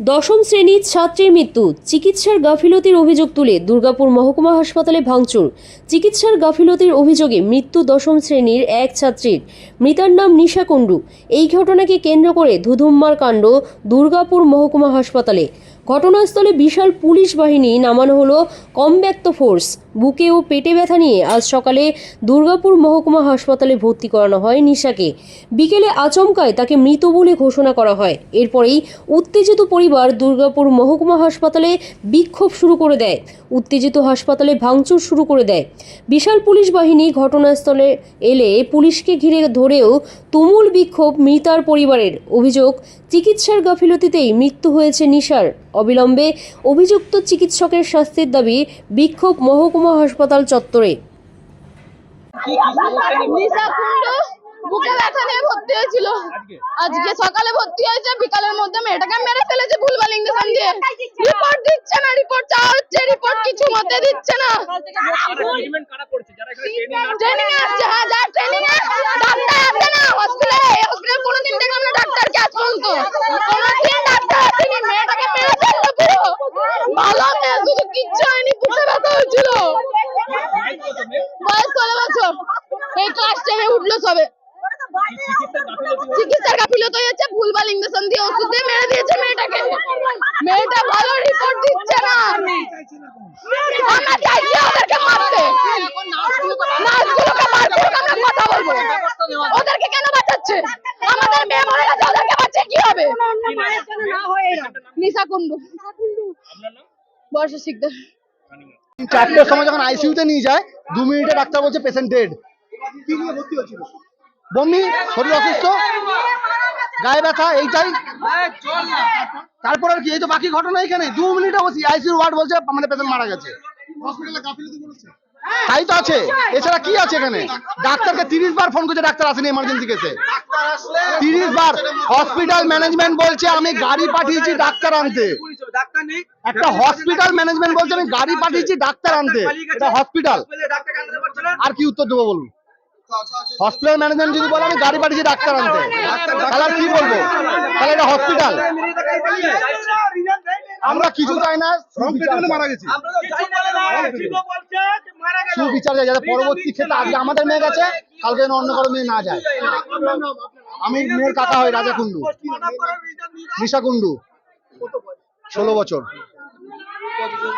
দশম শ্রেণির ছাত্রীর মৃত্যু। চিকিৎসার গাফিলতির অভিযোগ তুলে দুর্গাপুর মহকুমা হাসপাতালে ভাঙচুর। চিকিৎসার গাফিলতির অভিযোগে মৃত্যু দশম শ্রেণির এক ছাত্রীর। মৃতার নাম নিশা কুণ্ডু। এই ঘটনাকে কেন্দ্র করে ধুধুম্মার কাণ্ড দুর্গাপুর মহকুমা হাসপাতালে। ঘটনাস্থলে বিশাল পুলিশ বাহিনী নামানো হলো কমব্যাক্ত ফোর্স। বুকে ও পেটে ব্যথা নিয়ে আজ সকালে দুর্গাপুর মহকুমা হাসপাতালে ভর্তি করানো হয় নিশাকে। বিকেলে আচমকায় তাকে মৃত বলে ঘোষণা করা হয়। এরপরেই উত্তেজিত পরিবার দুর্গাপুর মহকুমা হাসপাতালে বিক্ষোভ শুরু করে দেয়। উত্তেজিত হাসপাতালে ভাঙচুর শুরু করে দেয়। বিশাল পুলিশ বাহিনী ঘটনাস্থলে এলে পুলিশকে ঘিরে ধরেও তুমুল বিক্ষোভ মৃতার পরিবারের। অভিযোগ, চিকিৎসার গাফিলতিতেই মৃত্যু হয়েছে নিশার। অবিলম্বে অভিযুক্ত চিকিৎসকের শাস্তির দাবি বিক্ষোভ মহকুমা হাসপাতাল চত্বরে। বুকে ব্যথা নিয়ে ভর্তি হয়েছিল। আজকে সকালে ভর্তি হয়েছে বিকালের মধ্যে মেয়েটাকে মেরে ফেলেছে ভুলভাল ইঞ্জেকশন দিয়ে। রিপোর্ট দিচ্ছে না রিপোর্ট চাওয়া হচ্ছে রিপোর্ট কিছু মতে দিচ্ছে না। ট্রেনিং আসছে হ্যাঁ যা ট্রেনিং এ ডাক্তার আসে না হসপিটালে হসপিটাল কোনোদিন দেখলাম না ডাক্তারকে আজ পর্যন্ত কোনোদিন ডাক্তার আসেনি মেয়েটাকে মেরে ফেলল পুরো ভালো মেয়ে শুধু কিচ্ছু হয়নি বুকে ব্যথা হয়েছিল? বয়স ষোলো বছর? এই ক্লাস টেনে উঠল সবে। চিকিৎসার গাফিলতি হয়েছে ভুলভাল ইঞ্জেকশন দিয়ে ওষুধ দিয়ে মেরে দিয়েছে মেয়েটাকে। মেয়েটা ভালো রিপোর্ট দিচ্ছে না। আমরা চাইছি ওদেরকে মারতে। নার্সগুলোকে মারতে আমরা কথা বলব। ওদেরকে কেন বাঁচাচ্ছে? আমাদের মেয়ে মরে গেছে ওদেরকে বাঁচিয়ে কি হবে? নিশা কুন্ডু বর্ষ শিকদার চারটের সময় যখন আইসিইউতে নিয়ে যায় দু মিনিটে ডাক্তার বলছে পেশেন্ট ডেড বমি শরীর অসুস্থ গায়ে ব্যথা এইটাই। তারপর আর কি এই তো বাকি ঘটনা এখানে। দু মিনিটে বসি আইসিইউ ওয়ার্ড বলছে আমাদের পেশেন্ট মারা গেছে। তাই তো আছে। এছাড়া কি আছে এখানে? ডাক্তারকে তিরিশ বার ফোন করছে ডাক্তার আসেনি এমার্জেন্সি কেসে তিরিশ বার। হসপিটাল ম্যানেজমেন্ট বলছে আমি গাড়ি পাঠিয়েছি ডাক্তার আনতে। একটা হসপিটাল ম্যানেজমেন্ট বলছে আমি গাড়ি পাঠিয়েছি ডাক্তার আনতে। এটা হসপিটাল আর কি উত্তর দেবো বলুন? হসপিটাল ম্যানেজমেন্ট যদি বলে আমি গাড়ি পাঠিয়েছি ডাক্তার আনতে। তাহলে আর কি বলব? তাহলে এটা হসপিটাল আমরা কিছু চাই না মারা গেছি। আমরা তো যাই বলে না ঠিক বলছে যে মারা গেল। সুবিচার চাই যাতে পরবর্তী ক্ষেত্রে আজকে আমাদের মেয়ে গেছে কালকে যেন অন্য কারও মেয়ে না যায়। আমি মেয়ের কাকা হই রাজা কুন্ডু নিশা কুন্ডু ষোলো বছর।